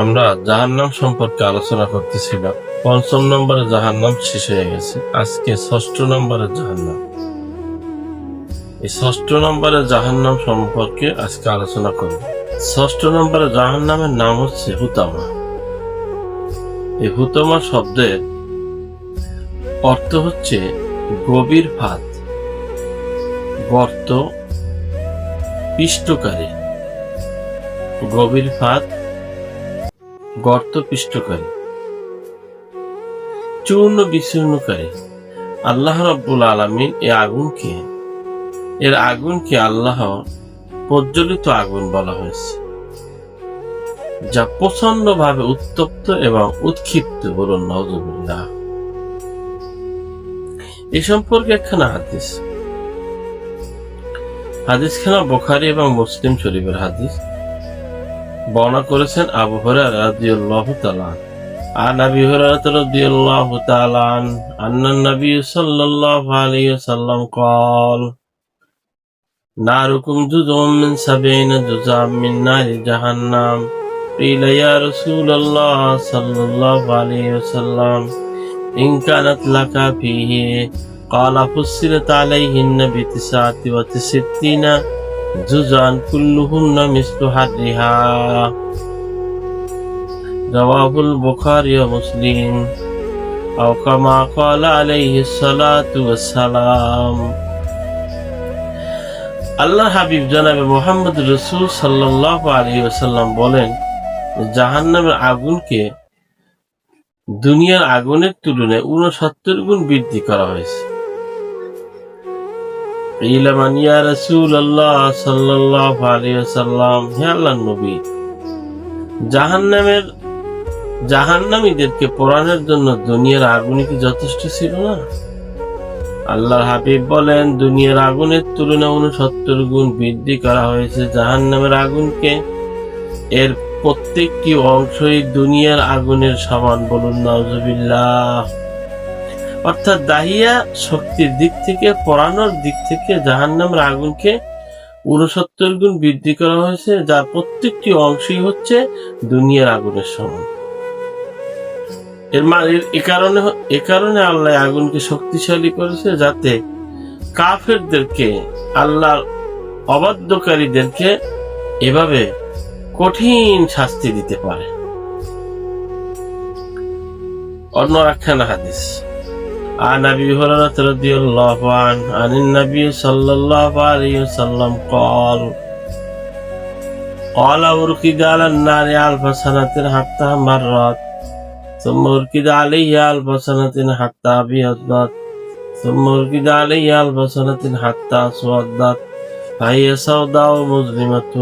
আমরা জাহান্নাম সম্পর্কে আলোচনা করতেছিলাম। পঞ্চম নম্বরে জাহান্নাম শেষ হয়ে গেছে। আজকে ষষ্ঠ নম্বরে জাহান্নাম। এই ষষ্ঠ নম্বরে জাহান্নাম সম্পর্কে আজকে আলোচনা করব। ষষ্ঠ নম্বরে জাহান্নামের নাম হচ্ছে হুতামা। এই হুতামা শব্দের অর্থ হচ্ছে গভীর ফাঁদ, গর্ত, পিষ্টকারী। গভীর ফাঁদ গর্ত পিষ্টকারী চূর্ণ বিচূর্ণকারী আল্লাহ রব্বুল আলমিন এ আগুনকে, এর আগুনকে আল্লাহ প্রজ্বলিত আগুন বলা হয়েছে, যা প্রচণ্ড ভাবে উত্তপ্ত এবং উৎক্ষিপ্ত বলুন নজরুল্লাহ এ সম্পর্কে একখানা হাদিস। হাদিসখানা বোখারি এবং মুসলিম শরীফের হাদিস। বর্ণনা করেছেন আবু হুরায়রা রাদিয়াল্লাহু তাআলা عن ابي هريره رضي الله تعالى عنه ان النبي صلى الله عليه وسلم قال ناركم جزء من سبعين جزءا من نار جهنم قيل يا رسول الله صلى الله عليه وسلم إن كانت لك فيه قال فصلت عليهن بتسعة জুজান কুল্লুহুন্না মিস্তু হাদিহা জওয়াবুল বুখারী ও মুসলিম আও কামা ক্বালা আলাইহি সালাতু ওয়াস সালাম আল্লাহ হাবিব জনাবে মোহাম্মদ রসুল সাল্লাহ আলী ওসাল্লাম বলেন, জাহান্নামের আগুনকে দুনিয়ার আগুনের তুলনায় উনসত্তর গুণ বৃদ্ধি করা হয়েছে। ইলামান ইয়া রাসূলুল্লাহ সাল্লাল্লাহু আলাইহি ওয়াসাল্লাম হে আল্লাহর নবী, জাহান্নামের জাহান্নামীদেরকে পোড়ানোর জন্য দুনিয়ার আগুনই কি যথেষ্ট ছিল না? আল্লাহর হাবিব বলেন, দুনিয়ার আগুনের তুলনায় উনসত্তর গুণ বৃদ্ধি করা হয়েছে জাহান্নামের আগুনকে। এর প্রত্যেকটি অংশই দুনিয়ার আগুনের সমান বলুন, নাউজুবিল্লাহ। অর্থাৎ দাহিয়া শক্তির দিক থেকে পড়ানোর দিক থেকে জাহান্নামের আগুনকে উনসত্তর গুণ বৃদ্ধি করা হয়েছে, যার প্রত্যেকটি অংশই হচ্ছে দুনিয়ার আগুনের সমান। এর এ কারণে এ কারণে আল্লাহ আগুনকে শক্তিশালী করেছে যাতে কাফেরদেরকে, আল্লাহর অবাধ্যকারীদেরকে এভাবে কঠিন শাস্তি দিতে পারে। অন্য একখানা হাদিস। عن ابي هريره رضي الله عنه عن النبي صلى الله عليه وسلم قال قال اركد على النار الف سنه حتى مرت ثم اركد عليه الف سنه حتى ابيضت ثم اركد عليه الف سنه حتى اسودت فهي سوداء مظلمه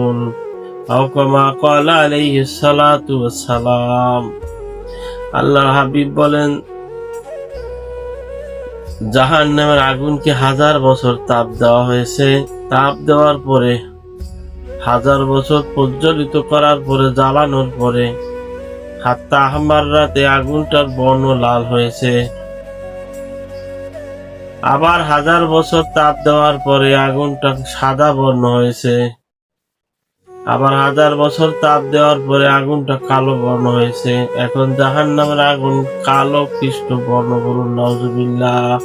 أو كما قال عليه الصلاة والسلام আল্লাহ হাবিব বলেন জাহান নামের আগুনকে হাজার বছর তাপ দেওয়া হয়েছে। তাপ দেওয়ার পরে, হাজার বছর প্রজ্বলিত করার পরে, জ্বালানোর পরে, হাত্তা আহমার রাতে আগুনটার বর্ণ লাল হয়েছে। আবার হাজার বছর তাপ দেওয়ার পরে আগুনটা সাদা বর্ণ হয়েছে। আবার হাজার বছর তাপ দেওয়ার পরে আগুনটা কালো বর্ণ হয়েছে। এখন জাহান নামের আগুন কালো কৃষ্ণ বর্ণ বলুন নজুবিল্লাহ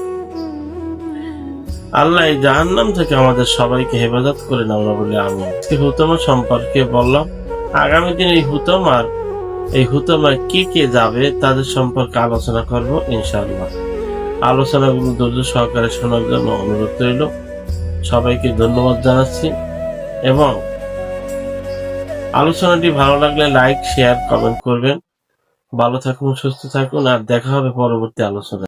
আল্লাহ এই জাহান্নাম থেকে আমাদের সবাইকে হেফাজত করে আমরা বলে আমি হুতমা সম্পর্কে বললাম, আগামী দিন এই হুতমার, এই হুতমায় কে কে যাবে তাদের সম্পর্কে আলোচনা করব ইনশাআল্লাহ। আলোচনাগুলো ধৈর্য সহকারে শোনার জন্য অনুরোধ রইল। সবাইকে ধন্যবাদ জানাচ্ছি এবং আলোচনাটি ভালো লাগলে লাইক শেয়ার কমেন্ট করবেন। ভালো থাকুন, সুস্থ থাকুন, আর দেখা হবে পরবর্তী আলোচনায়।